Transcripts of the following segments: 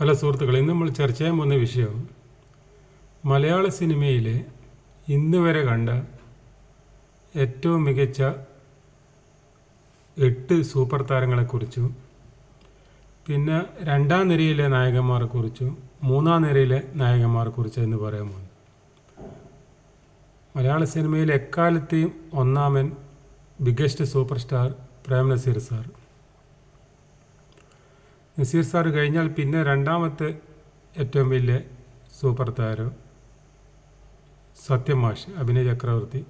Hello സുഹൃത്തുക്കളെ ഇന്ന് നമ്മൾ ചർച്ച ചെയ്യാൻ പോകുന്ന വിഷയം മലയാള സിനിമയിലെ ഇന്ന് വരെ കണ്ട ഏറ്റവും മികച്ച എട്ട് സൂപ്പർ താരങ്ങളെക്കുറിച്ചും പിന്നെ രണ്ടാം നിരയിലെ നായകന്മാരെക്കുറിച്ചും മൂന്നാം നിരയിലെ നായകന്മാരെക്കുറിച്ചും എന്ന് പറയാൻ പോകുന്നു. മലയാള സിനിമയിൽ എക്കാലത്തെയും ഒന്നാമൻ biggest super star Prem Nazir sir. Nazir sir കഴിഞ്ഞാൽ പിന്നെ രണ്ടാമത്തെ ഏറ്റവും വലിയ സൂപ്പർ താരം സത്യം മാഷ് അഭിനയ ചക്രവർത്തി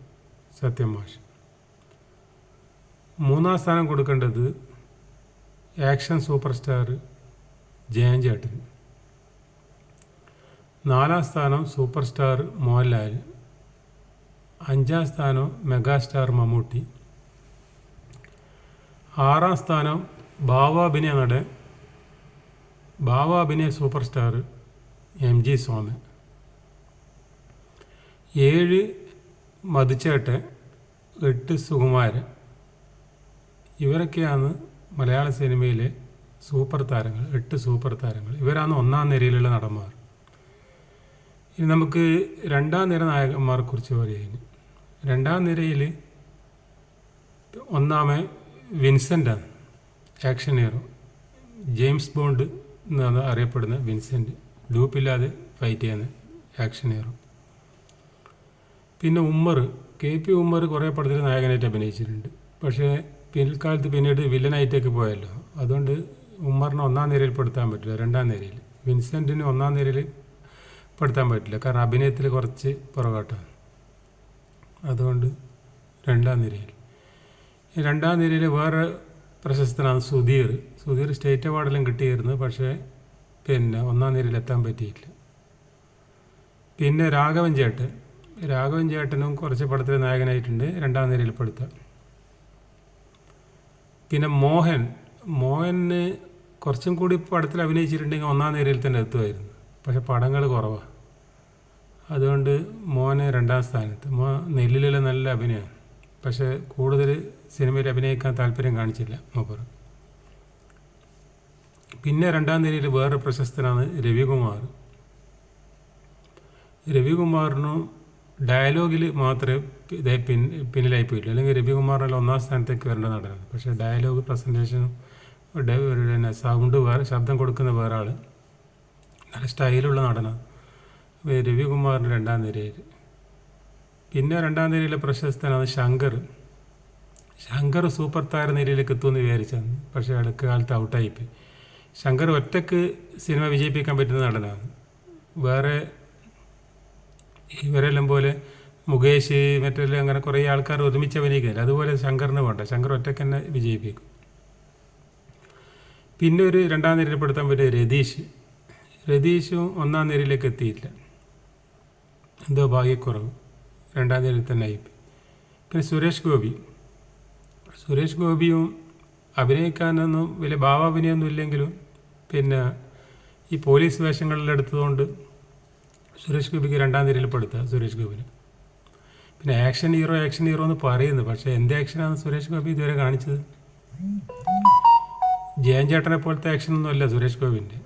സത്യം മാഷ്. മൂന്നാം സ്ഥാനം കൊടുക്കേണ്ടത് ആക്ഷൻ സൂപ്പർ സ്റ്റാർ ജയൻ നാലാം സ്ഥാനം സൂപ്പർ സ്റ്റാർ മോഹൻലാൽ. അഞ്ചാം സ്ഥാനം മെഗാസ്റ്റാർ മമ്മൂട്ടി. ആറാം സ്ഥാനം ഭാവാഭിനയ നടൻ ഭാവാഭിനയ super star M G Swami. ഏഴ് മധുച്ചേട്ടൻ എട്ട് സുകുമാരൻ. ഇവരൊക്കെയാണ് മലയാള സിനിമയിലെ സൂപ്പർ താരങ്ങൾ എട്ട് സൂപ്പർ താരങ്ങൾ. ഇവരാണ് ഒന്നാം നിരയിലുള്ള നടന്മാർ. ഇനി നമുക്ക് രണ്ടാം നിര നായകന്മാരെ കുറിച്ച് പറയാൻ രണ്ടാം നിരയിൽ ഒന്നാമൻ വിൻസെന്റാണ് ആക്ഷൻ ഹീറോ ജെയിംസ് ബോണ്ട് എന്നാണ് അറിയപ്പെടുന്ന വിൻസെന്റ്. ലൂപ്പില്ലാതെ ഫൈറ്റ് ചെയ്യുന്ന ആക്ഷൻ ഹീറോ പിന്നെ ഉമ്മർ. കെ പി ഉമ്മർ കുറേ പടത്തിൽ നായകനായിട്ട് അഭിനയിച്ചിട്ടുണ്ട്. പക്ഷേ പിൽക്കാലത്ത് പിന്നീട് വില്ലനായിട്ടേക്ക് പോയല്ലോ. അതുകൊണ്ട് ഉമ്മറിനെ ഒന്നാം നിരയിൽ പെടുത്താൻ പറ്റില്ല. രണ്ടാം നിരയിൽ. വിൻസെന്റിന് ഒന്നാം നിരയിൽ പെടുത്താൻ പറ്റില്ല. കാരണം അഭിനയത്തിൽ കുറച്ച് പുറകോട്ടാണ്. അതുകൊണ്ട് രണ്ടാം നിരയിൽ. രണ്ടാം നിരയിൽ വേറെ പ്രശസ്തനാണ് സുധീർ. സുധീർ സ്റ്റേറ്റ് അവാർഡെല്ലാം കിട്ടിയിരുന്നു പക്ഷേ പിന്നെ ഒന്നാം നിരയിലെത്താൻ പറ്റിയില്ല. പിന്നെ രാഘവൻ ചേട്ടൻ. രാഘവൻ ചേട്ടനും കുറച്ച് പടത്തിൽ നായകനായിട്ടുണ്ട് രണ്ടാം നിരയിൽ പെടുത്താം പിന്നെ മോഹൻ. മോഹന് കുറച്ചും കൂടി പടത്തിൽ അഭിനയിച്ചിട്ടുണ്ടെങ്കിൽ ഒന്നാം നിരയിൽ തന്നെ എത്തുമായിരുന്നു പക്ഷെ പടങ്ങൾ കുറവാണ് അതുകൊണ്ട് മോനെ രണ്ടാം സ്ഥാനത്ത്. മോ നെല്ലിലെല്ലാം നല്ല അഭിനയമാണ്. പക്ഷേ കൂടുതൽ സിനിമയിൽ അഭിനയിക്കാൻ താല്പര്യം കാണിച്ചില്ല മൂപ്പർ. പിന്നെ രണ്ടാം നിരയിൽ വേറൊരു പ്രശസ്തനാണ് രവികുമാർ. രവികുമാറിനും ഡയലോഗിൽ മാത്രമേ ഇതേ പിൻ പിന്നിലായി പോയില്ല അല്ലെങ്കിൽ രവികുമാറിനെ ഒന്നാം സ്ഥാനത്തേക്ക് വരേണ്ട നടനാണ് പക്ഷേ ഡയലോഗ് പ്രസന്റേഷനും പിന്നെ സൗണ്ട് വേറെ ശബ്ദം കൊടുക്കുന്ന വേറെ ആൾ നല്ല സ്റ്റൈലുള്ള നടനാണ്. രവികുമാറിന്റെ രണ്ടാം നിരയിൽ പിന്നെ രണ്ടാം നിരയിലെ പ്രശസ്തനാണ് ശങ്കർ. ശങ്കർ സൂപ്പർ താര നിരയിലേക്ക് എത്തുമെന്ന് വിചാരിച്ചാണ്. പക്ഷേ അടുത്ത കാലത്ത് ഔട്ടായിപ്പോയി. ശങ്കർ ഒറ്റയ്ക്ക് സിനിമ വിജയിപ്പിക്കാൻ പറ്റുന്ന നടനാണ്. വേറെ ഇവരെല്ലാം പോലെ മുകേഷ് മറ്റെല്ലാം അങ്ങനെ കുറേ ആൾക്കാർ ഒരുമിച്ച് അഭിനയിക്കുന്നില്ല. അതുപോലെ ശങ്കറിന് വേണ്ട. ശങ്കർ ഒറ്റയ്ക്ക് തന്നെ വിജയിപ്പിക്കും. പിന്നെ ഒരു രണ്ടാം നിരയിൽപ്പെടുത്താൻ പറ്റിയ രതീഷ്. രതീഷും ഒന്നാം നിരയിലേക്ക് എത്തിയില്ല. എന്തോ ഭാഗ്യക്കുറവ്. രണ്ടാം നിരയിൽ തന്നെ ആയിപ്പോയി പിന്നെ സുരേഷ് ഗോപി. സുരേഷ് ഗോപിയും അഭിനയിക്കാനൊന്നും വലിയ ഭാവാഭിനയൊന്നും ഇല്ലെങ്കിലും പിന്നെ ഈ പോലീസ് വേഷങ്ങളിലെടുത്തതുകൊണ്ട് സുരേഷ് ഗോപിക്ക് രണ്ടാം നിരയിൽ പെടുത്തുക സുരേഷ് ഗോപിന്. പിന്നെ ആക്ഷൻ ഹീറോ ആക്ഷൻ ഹീറോ എന്ന് പറയുന്നു. പക്ഷേ എന്ത് ആക്ഷനാണ് സുരേഷ് ഗോപി ഇതുവരെ കാണിച്ചത്? ജയൻ ചേട്ടനെ പോലത്തെ ആക്ഷനൊന്നും അല്ല സുരേഷ് ഗോപിന്റെ.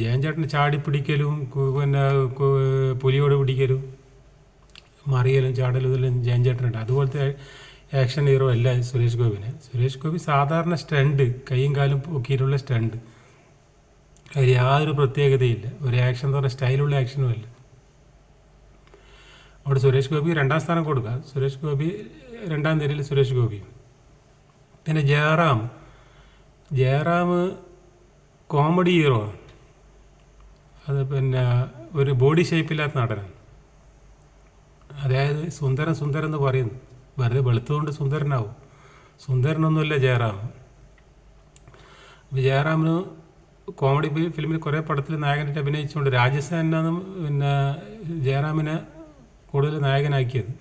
ജയൻ ചേട്ടനെ ചാടി പിടിക്കലും പിന്നെ പുലിയോട് പിടിക്കലും മറിയലും ചാടലും ജയഞ്ചേട്ടനുണ്ട് അതുപോലത്തെ ആക്ഷൻ ഹീറോ അല്ല സുരേഷ് ഗോപിനെ. സുരേഷ് ഗോപി സാധാരണ സ്റ്റണ്ട് കൈയും കാലും പൊക്കിയിട്ടുള്ള സ്റ്റണ്ട് അതിൽ യാതൊരു പ്രത്യേകതയില്ല. ഒരു ആക്ഷൻ എന്ന് പറഞ്ഞാൽ സ്റ്റൈലുള്ള ആക്ഷനും അല്ല. അവിടെ സുരേഷ് ഗോപി രണ്ടാം സ്ഥാനം കൊടുക്കുക. സുരേഷ് ഗോപി രണ്ടാം നിരയിൽ സുരേഷ് ഗോപി. പിന്നെ ജയറാം. ജയറാം കോമഡി ഹീറോ അത് പിന്നെ ഒരു ബോഡി ഷേപ്പില്ലാത്ത നടനാണ്. അതായത് സുന്ദരൻ സുന്ദരൻ എന്ന് പറയുന്നു വെറുതെ വെളുത്തുകൊണ്ട് സുന്ദരനാവും. സുന്ദരനൊന്നുമില്ല ജയറാം. ജയറാമിന് കോമഡി ഫിലിമിൽ കുറേ പടത്തിൽ നായകനായിട്ട് അഭിനയിച്ചുകൊണ്ട് രാജസേനാണ് പിന്നെ ജയറാമിനെ കൂടുതൽ നായകനാക്കിയത്.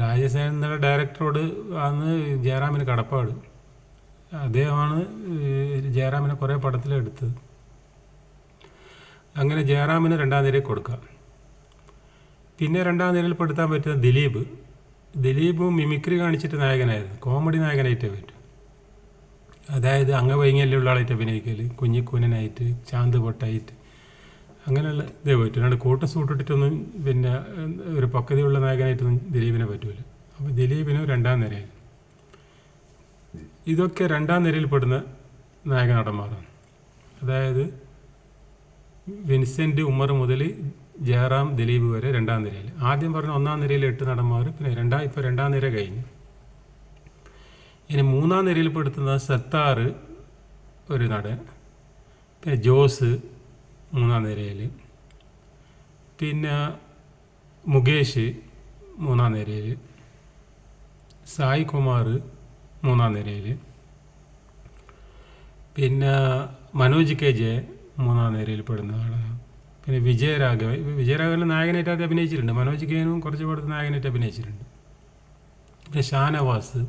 രാജസേൻ എന്നുള്ള ഡയറക്ടറോട് ആണ് ജയറാമിന് കടപ്പാട്. അദ്ദേഹമാണ് ജയറാമിനെ കുറേ പടത്തിലെടുത്തത്. അങ്ങനെ ജയറാമിന് രണ്ടാം നിരയിൽ കൊടുക്കാം. പിന്നെ രണ്ടാം നിരയിൽ പെടുത്താൻ പറ്റുന്ന ദിലീപ്. ദിലീപും മിമിക്രി കാണിച്ചിട്ട് നായകനായിരുന്നു. കോമഡി നായകനായിട്ടേ പറ്റും. അതായത് അംഗവൈകല്യമുള്ള ആളായിട്ട് അഭിനയിക്കൽ കുഞ്ഞിക്കൂനനായിട്ട് ചാന്ത് പൊട്ടായിട്ട്. അങ്ങനെയുള്ള ഇതേ പറ്റും. രണ്ട് കോട്ട സൂട്ടിട്ടൊന്നും പിന്നെ ഒരു പക്വതയുള്ള നായകനായിട്ടൊന്നും ദിലീപിനെ പറ്റൂല. അപ്പോൾ ദിലീപിനും രണ്ടാം നിരയിൽ ഇതൊക്കെ രണ്ടാം നിരയിൽ പെടുന്ന നായക നടന്മാരാണ് അതായത് വിൻസെന്റ് ഉമ്മർ മുതൽ ജയറാം ദിലീപ് വരെ രണ്ടാം നിരയിൽ. ആദ്യം പറഞ്ഞ ഒന്നാം നിരയിൽ എട്ട് നടന്മാർ പിന്നെ രണ്ടാം ഇപ്പോൾ രണ്ടാം നിര കഴിഞ്ഞു. ഇനി മൂന്നാം നിരയിൽ പെടുത്തുന്ന സത്താർ ഒരു നടൻ പിന്നെ ജോസ് മൂന്നാം നിരയിൽ പിന്നെ മുകേഷ് മൂന്നാം നിരയിൽ സായി കുമാർ മൂന്നാം നിരയിൽ പിന്നെ മനോജ് കെ ജെ മൂന്നാം നിരയിൽ പെടുന്ന ആളാണ് പിന്നെ വിജയരാഘവൻ. വിജയരാഘവൻ നായകനായിട്ട് അഭിനയിച്ചിട്ടുണ്ട്. മനോജ് കേനും കുറച്ച് പടത്ത് നായകനായിട്ട് അഭിനയിച്ചിട്ടുണ്ട്. പിന്നെ ഷാനവാസ്.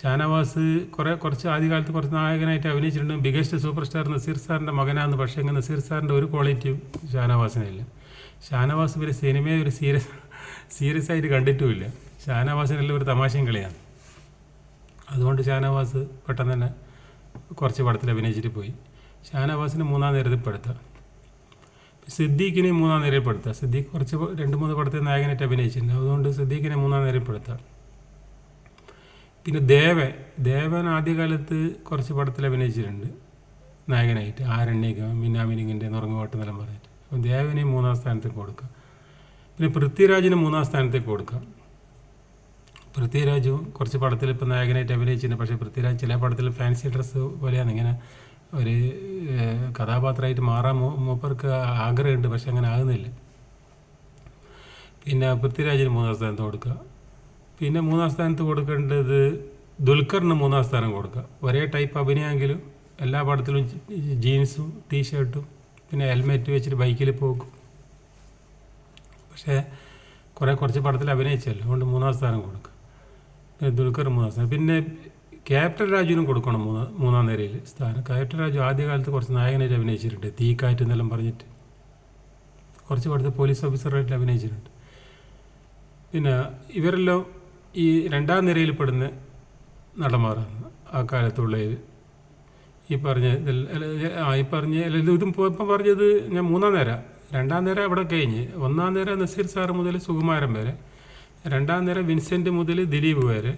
ഷാനവാസ് കുറേ കുറച്ച് ആദ്യകാലത്ത് കുറച്ച് നായകനായിട്ട് അഭിനയിച്ചിട്ടുണ്ട്. ബിഗസ്റ്റ് സൂപ്പർ സ്റ്റാർ നസീർ സാറിന്റെ മകനാന്ന്. പക്ഷേ ഇങ്ങനെ നസീർ സാറിന്റെ ഒരു ക്വാളിറ്റിയും ഷാനവാസിനില്ല ഷാനവാസ് പിന്നെ സിനിമയെ ഒരു സീരിയസ് സീരിയസ് ആയിട്ട് കണ്ടിട്ടുമില്ല. ഷാനവാസിനെല്ലാം ഒരു തമാശയും കളിയാണ്. അതുകൊണ്ട് ഷാനവാസ് പെട്ടെന്ന് തന്നെ കുറച്ച് പടത്തിൽ അഭിനയിച്ചിട്ട് പോയി. ഷാനവാസിന് മൂന്നാം നേരത്തിൽ പെടുത്താം. സിദ്ദീഖിനെ മൂന്നാം നിരയിൽ പെടുത്തുക. സിദ്ദീഖ് കുറച്ച് രണ്ട് മൂന്ന് പടത്തിൽ നായകനായിട്ട് അഭിനയിച്ചിട്ടുണ്ട്. അതുകൊണ്ട് സിദ്ദീഖിനെ മൂന്നാം നിരയിൽ പെടുത്താം പിന്നെ ദേവൻ ദേവൻ ആദ്യകാലത്ത് കുറച്ച് പടത്തിൽ അഭിനയിച്ചിട്ടുണ്ട്. നായകനായിട്ട്. ആരണ്യകം മിന്നാമിനിങ്ങിന്റെ നുറങ്ങുപാട്ടെന്നെല്ലാം പറഞ്ഞിട്ട്. അപ്പം ദേവനെ മൂന്നാം സ്ഥാനത്തേക്ക് കൊടുക്കുക. പിന്നെ പൃഥ്വിരാജിന് മൂന്നാം സ്ഥാനത്തേക്ക് കൊടുക്കാം പൃഥ്വിരാജും കുറച്ച് പടത്തിൽ ഇപ്പം നായകനായിട്ട് അഭിനയിച്ചിട്ടുണ്ട്. പക്ഷേ പൃഥ്വിരാജ് ചില പടത്തിൽ ഫാൻസി ഡ്രസ്സ് പോലെയാണ്. ഇങ്ങനെ ഒരു കഥാപാത്രമായിട്ട് മാറാൻ മൂപ്പർക്ക് ആഗ്രഹമുണ്ട് പക്ഷെ അങ്ങനെ ആകുന്നില്ല. പിന്നെ പൃഥ്വിരാജിന് മൂന്നാം സ്ഥാനത്ത് കൊടുക്കുക. പിന്നെ മൂന്നാം സ്ഥാനത്ത് കൊടുക്കേണ്ടത് ദുൽഖറിന് മൂന്നാം സ്ഥാനം കൊടുക്കുക. ഒരേ ടൈപ്പ് അഭിനയമെങ്കിലും എല്ലാ പടത്തിലും ജീൻസും ടീഷർട്ടും പിന്നെ ഹെൽമെറ്റ് വെച്ചിട്ട് ബൈക്കിൽ പോകും. പക്ഷേ കുറേ കുറച്ച് പടത്തിൽ അഭിനയിച്ചല്ലോ. അതുകൊണ്ട് മൂന്നാം സ്ഥാനം കൊടുക്കുക. ദുൽഖർ മൂന്നാം സ്ഥാനം. പിന്നെ ക്യാപ്റ്റൻ രാജുവിനും കൊടുക്കണം മൂന്ന് മൂന്നാം നിരയിൽ സ്ഥാനം. ക്യാപ്റ്റൻ രാജു ആദ്യകാലത്ത് കുറച്ച് നായകനായിട്ട് അഭിനയിച്ചിട്ടുണ്ട്. തീക്കാറ്റ് എന്നെല്ലാം പറഞ്ഞിട്ട്. കുറച്ച് പടത്തിൽ പോലീസ് ഓഫീസറായിട്ട് അഭിനയിച്ചിട്ടുണ്ട്. പിന്നെ ഇവരെല്ലാം ഈ രണ്ടാം നിരയിൽ പെടുന്ന നടന്മാരാണ് ആ കാലത്തുള്ള ഈ പറഞ്ഞ ആ ഈ പറഞ്ഞ ഇത് ഇപ്പം പറഞ്ഞത് ഞാൻ മൂന്നാം നേര. രണ്ടാം നേരം അവിടെ കഴിഞ്ഞ് ഒന്നാം നേരം നസീർ സാറ് മുതൽ സുകുമാരൻ വരെ രണ്ടാം നേരം വിൻസെന്റ് മുതൽ ദിലീപ് വരെ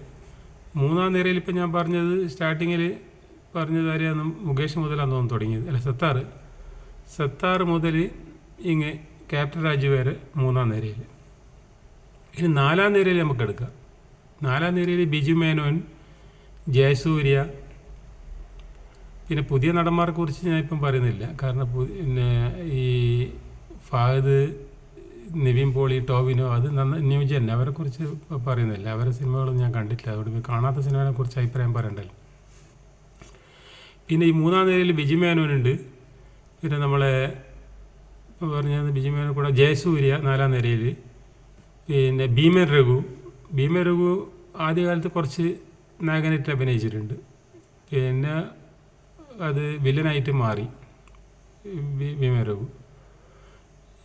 മൂന്നാം നിരയിൽ ഇപ്പം ഞാൻ പറഞ്ഞത് സ്റ്റാർട്ടിങ്ങിൽ പറഞ്ഞത് ആരെയാണ് മുകേഷ് മുതലാണ് തോന്നുന്നു തുടങ്ങിയത്. അല്ല സത്താർ. സത്താർ മുതൽ ഇങ്ങ് ക്യാപ്റ്റൻ രാജു വരെ മൂന്നാം നിരയിൽ. ഇനി നാലാം നിരയിൽ നമുക്ക് എടുക്കാം. നാലാം നിരയിൽ ബിജു മേനോൻ ജയസൂര്യ. പിന്നെ പുതിയ നടന്മാരെ കുറിച്ച് ഞാൻ ഇപ്പം പറയുന്നില്ല. കാരണം പിന്നെ ഈ ഫഹദ് നിവിൻ പോളി ടോവിനോ അത് നന്ന ന്യൂജൻ അവരെ കുറിച്ച് പറയുന്നില്ല. അവരെ സിനിമകളൊന്നും ഞാൻ കണ്ടിട്ടില്ല. അതുകൊണ്ട് കാണാത്ത സിനിമകളെ കുറിച്ച് അഭിപ്രായം പറയണ്ടല്ലോ. പിന്നെ ഈ മൂന്നാം നിരയിൽ ബിജു മേനോനുണ്ട്. പിന്നെ നമ്മളെ പറഞ്ഞത് ബിജു മേനോൻ കൂടെ ജയസൂര്യ നാലാം നിരയിൽ പിന്നെ ഭീമൻ രഘു. ഭീമൻ രഘു ആദ്യകാലത്ത് കുറച്ച് നായകനായിട്ട് അഭിനയിച്ചിട്ടുണ്ട്. പിന്നെ അത് വില്ലനായിട്ട് മാറി. ഭീമൻ രഘു.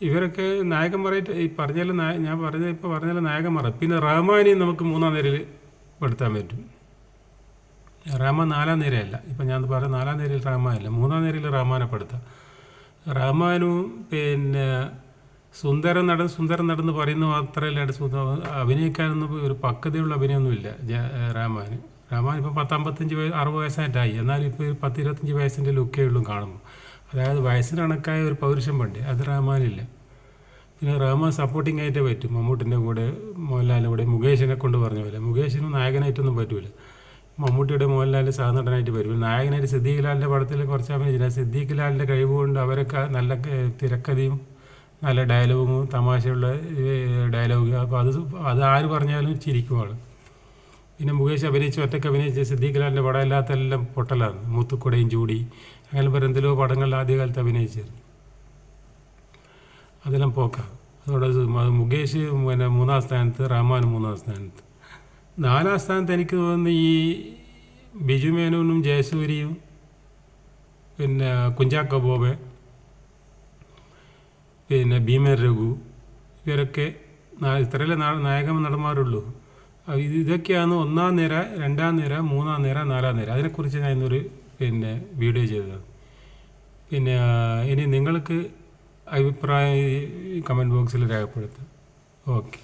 ഇവരൊക്കെ നായകന്മാരായിട്ട് ഈ പറഞ്ഞാൽ ഞാൻ പറഞ്ഞ ഇപ്പോൾ പറഞ്ഞാൽ നായകന്മാർ പിന്നെ റഹ്മാനെയും നമുക്ക് മൂന്നാം നിരയിൽ പെടുത്താൻ പറ്റും. റഹ്മാൻ നാലാം നിരയല്ല. ഇപ്പം ഞാൻ പറഞ്ഞ നാലാം നിരയിൽ റഹ്മാനല്ല മൂന്നാം നിരയിൽ റഹ്മാനെ പെടുത്താം. റഹ്മാനും പിന്നെ സുന്ദരൻ നടൻ സുന്ദരൻ നടന്ന് പറയുന്നത് മാത്രമല്ല സുന്ദ അഭിനയിക്കാനൊന്നും ഒരു പക്വതയുള്ള അഭിനയമൊന്നുമില്ല റഹ്മാൻ റഹ്മാൻ ഇപ്പം പത്തമ്പത്തഞ്ച് വയസ്സ് അറുപത് വയസ്സായിട്ടായി. എന്നാലും ഇപ്പോൾ പത്ത് ഇരുപത്തഞ്ച് വയസ്സിന്റെ ലുക്കേ ഉള്ളൂ കാണുമ്പോൾ അതായത് വയസ്സിന് കണക്കായ ഒരു പൗരുഷം പണ്ട് അത് റഹ്മാനില്ല. പിന്നെ റഹ്മാൻ സപ്പോർട്ടിംഗ് ആയിട്ടേ പറ്റും. മമ്മൂട്ടിന്റെ കൂടെ മോഹൻലാലിന്റെ കൂടെ മുകേഷിനെ കൊണ്ട് പറഞ്ഞ പോലെ. മുകേഷിനും നായകനായിട്ടൊന്നും പറ്റില്ല മമ്മൂട്ടിയുടെ മോഹൻലാൽ സഹനടനായിട്ട് വരും നായകനായിട്ട് സിദ്ദീഖ് ലാലിന്റെ പടത്തിൽ കുറച്ച് അഭിനയിച്ചില്ല സിദ്ദീഖ് ലാലിന്റെ കഴിവ് കൊണ്ട് അവരൊക്കെ നല്ല തിരക്കഥയും നല്ല ഡയലോഗും തമാശയുള്ള ഡയലോഗ്. അപ്പോൾ അത് അത് ആര് പറഞ്ഞാലും ചിരിക്കുവാണ് പിന്നെ മുകേഷ് അഭിനയിച്ച് ഒറ്റയ്ക്ക് അഭിനയിച്ച് സിദ്ദീഖ് ലാലിന്റെ പടം എല്ലാത്തെല്ലാം പൊട്ടലാണ്. മുത്തുക്കുടയും ചൂടി അങ്ങനെ എന്തെല്ലോ പടങ്ങളിൽ ആദ്യകാലത്ത് അഭിനയിച്ചത്. അതെല്ലാം പോക്കാം. അതോടെ മുകേഷ് പിന്നെ മൂന്നാം സ്ഥാനത്ത് റഹ്മാൻ മൂന്നാം സ്ഥാനത്ത്. നാലാം സ്ഥാനത്ത് എനിക്ക് തോന്നുന്നു ഈ ബിജു മേനോനും ജയസൂരിയും പിന്നെ കുഞ്ചാക്ക ബോബെ പിന്നെ ഭീമൻ രഘു ഇവരൊക്കെ ഇത്രയല്ലേ നാ- നായക നടന്മാരുള്ളൂ. ഇതൊക്കെയാണ് ഒന്നാം നിര രണ്ടാം നിര മൂന്നാം നിര നാലാം നിര. അതിനെക്കുറിച്ച് ഞാൻ ഇന്നൊരു പിന്നെ വീഡിയോ ചെയ്തത്. പിന്നെ ഇനി നിങ്ങൾക്ക് അഭിപ്രായം കമന്റ് ബോക്സിൽ രേഖപ്പെടുത്താം. ഓക്കെ.